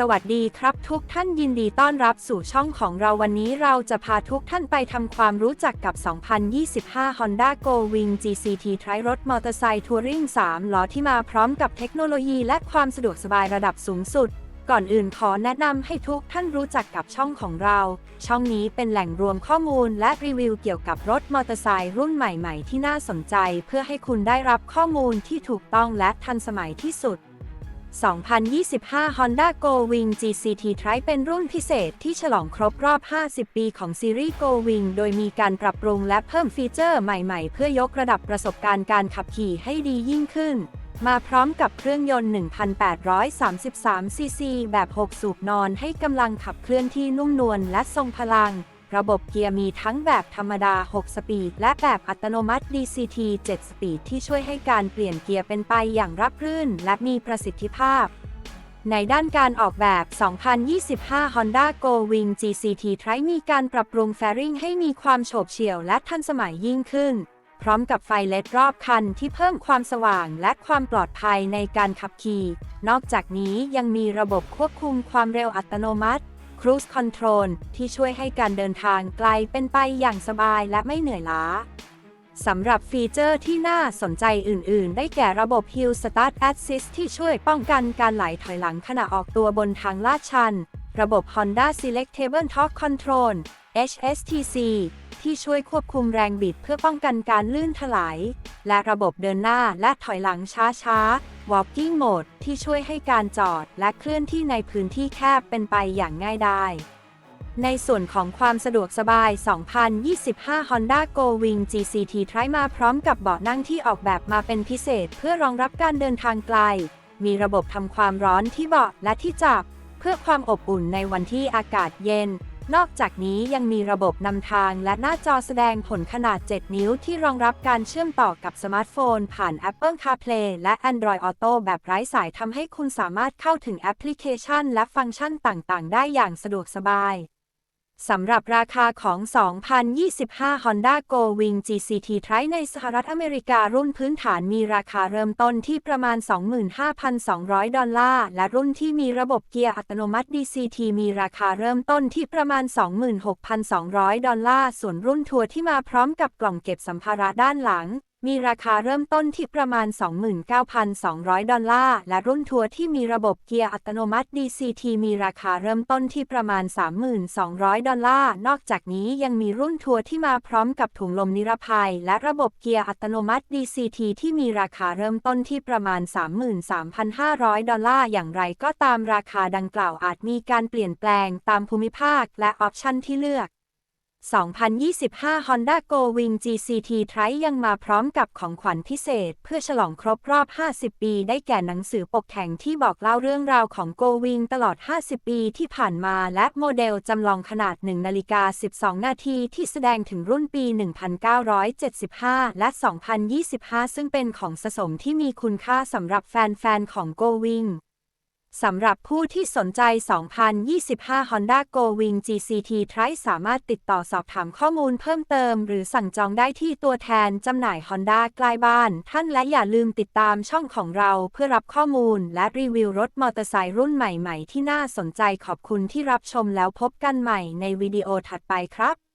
สวัสดีครับทุกท่านยินดีต้อนรับสู่ช่องของเราวันนี้เราจะพาทุกท่านไปทำความรู้จักกับ 2025 Honda Go Wing GCT ไทรรถมอเตอร์ไซค์ทัวริง3ล้อที่มาพร้อมกับเทคโนโลยีและความสะดวกสบายระดับสูงสุด ก่อนอื่นขอแนะนำให้ทุกท่านรู้จักกับช่องของเรา ช่องนี้เป็นแหล่งรวมข้อมูลและรีวิวเกี่ยวกับรถมอเตอร์ไซค์รุ่นใหม่ ๆ ที่น่าสนใจ เพื่อให้คุณได้รับข้อมูลที่ถูกต้องและทันสมัยที่สุด 2025 Honda Go Wing GCT Tri เป็นรุ่นพิเศษที่ฉลองครบรอบ 50 ปีของซีรีส์ Go Wing โดยมีการปรับปรุงและเพิ่มฟีเจอร์ใหม่ๆ เพื่อยกระดับประสบการณ์การขับขี่ให้ดียิ่งขึ้น มาพร้อมกับเครื่องยนต์ 1,833 ซีซี แบบ 6 สูบนอนให้กำลังขับเคลื่อนที่นุ่มนวลและทรงพลัง ระบบเกียร์มีทั้งแบบธรรมดา 6 สปีด และแบบอัตโนมัติ DCT 7 สปีด ที่ช่วยให้การเปลี่ยนเกียร์เป็นไปอย่างรับรื่น และมีประสิทธิภาพ ในด้านการออกแบบ 2025 Honda Go Wing GCT Tri มีการปรับปรุงแฟริงให้มีความโฉบเฉี่ยวและทันสมัยยิ่งขึ้น พร้อมกับไฟเลดรอบคันที่เพิ่มความสว่างและความปลอดภัยในการขับขี่ นอกจากนี้ยังมีระบบควบคุมความเร็วอัตโนมัติ Cruise Control ที่ช่วยให้การเดินทางไกลเป็นไปอย่างสบายและไม่เหนื่อยล้าสำหรับฟีเจอร์ที่น่าสนใจอื่น ๆ ได้แก่ระบบ Hill Start Assist ที่ช่วยป้องกันการไหลถอยหลังขณะออกตัวบนทางลาดชัน ระบบ Honda Selectable Torque Control HSTC ที่ช่วยควบคุมแรงบิดเพื่อป้องกันการลื่นถลาย และระบบเดินหน้าและถอยหลังช้า ๆ Walking Mode ที่ช่วยให้การจอดและเคลื่อนที่ในพื้นที่แคบเป็นไปอย่างง่ายดายในส่วนของความสะดวกสบาย 2025 Honda Go Wing GCT Tri มาพร้อมกับเบาะนั่งที่ออกแบบมาเป็นพิเศษ เพื่อรองรับการเดินทางไกล มีระบบทำความร้อนที่เบาะและที่จับ เพื่อความอบอุ่นในวันที่อากาศเย็น นอกจากนี้ยังมีระบบนำทางและหน้าจอแสดงผลขนาด 7 นิ้วที่รองรับการเชื่อมต่อกับสมาร์ทโฟน ผ่าน Apple CarPlay และ Android Auto แบบไร้สายทำให้คุณสามารถเข้าถึงแอปพลิเคชัน และฟังก์ชันต่าง ๆ ได้อย่างสะดวกสบาย สำหรับราคาของ 2025 Honda Go Wing GCT Tri ในสหรัฐอเมริการุ่นพื้นฐานมีราคาเริ่มต้นที่ประมาณ 25,200 ดอลลาร์ และรุ่นที่มีระบบเกียร์อัตโนมัติ DCT มีราคาเริ่มต้นที่ประมาณ 26,200 ดอลลาร์ ส่วนรุ่นทัวร์ที่มาพร้อมกับกล่องเก็บสัมภาระด้านหลัง มีราคาเริ่มต้นที่ประมาณ 29,200 ดอลลาร์ และรุ่นทัวร์ที่มีระบบเกียร์อัตโนมัติ DCT มีราคาเริ่มต้นที่ประมาณ 3,200 ดอลลาร์ นอกจากนี้ยังมีรุ่นทัวร์ที่มาพร้อมกับถุงลมนิรภัย และระบบเกียร์อัตโนมัติ DCT ที่มีราคาเริ่มต้นที่ประมาณ 33,500 ดอลลาร์ อย่างไรก็ตามราคาดังกล่าวอาจมีการเปลี่ยนแปลงตามภูมิภาคและออปชันที่เลือก 2025 Honda Go Wing GCT Tri ยังมาพร้อมกับของขวัญพิเศษ เพื่อฉลองครบรอบ 50 ปี ได้แก่หนังสือปกแข็งที่บอกเล่าเรื่องราวของ Go Wing ตลอด 50 ปีที่ผ่านมา และโมเดลจำลองขนาด 1 นาฬิกา 12 นาทีที่แสดงถึงรุ่นปี 1975 และ 2025 ซึ่งเป็นของสะสมที่มีคุณค่าสำหรับแฟนๆ ของ Go Wing สำหรับผู้ที่สนใจ 2025 Honda Go Wing GCT Tri สามารถติดต่อสอบถามข้อมูลเพิ่มเติม หรือสั่งจองได้ที่ตัวแทนจำหน่าย Honda ใกล้บ้าน ท่านและอย่าลืมติดตามช่องของเราเพื่อรับข้อมูล และรีวิวรถมอเตอร์ไซค์รุ่นใหม่ ๆ ที่น่าสนใจขอบคุณที่รับชมแล้วพบกันใหม่ในวิดีโอถัดไปครับ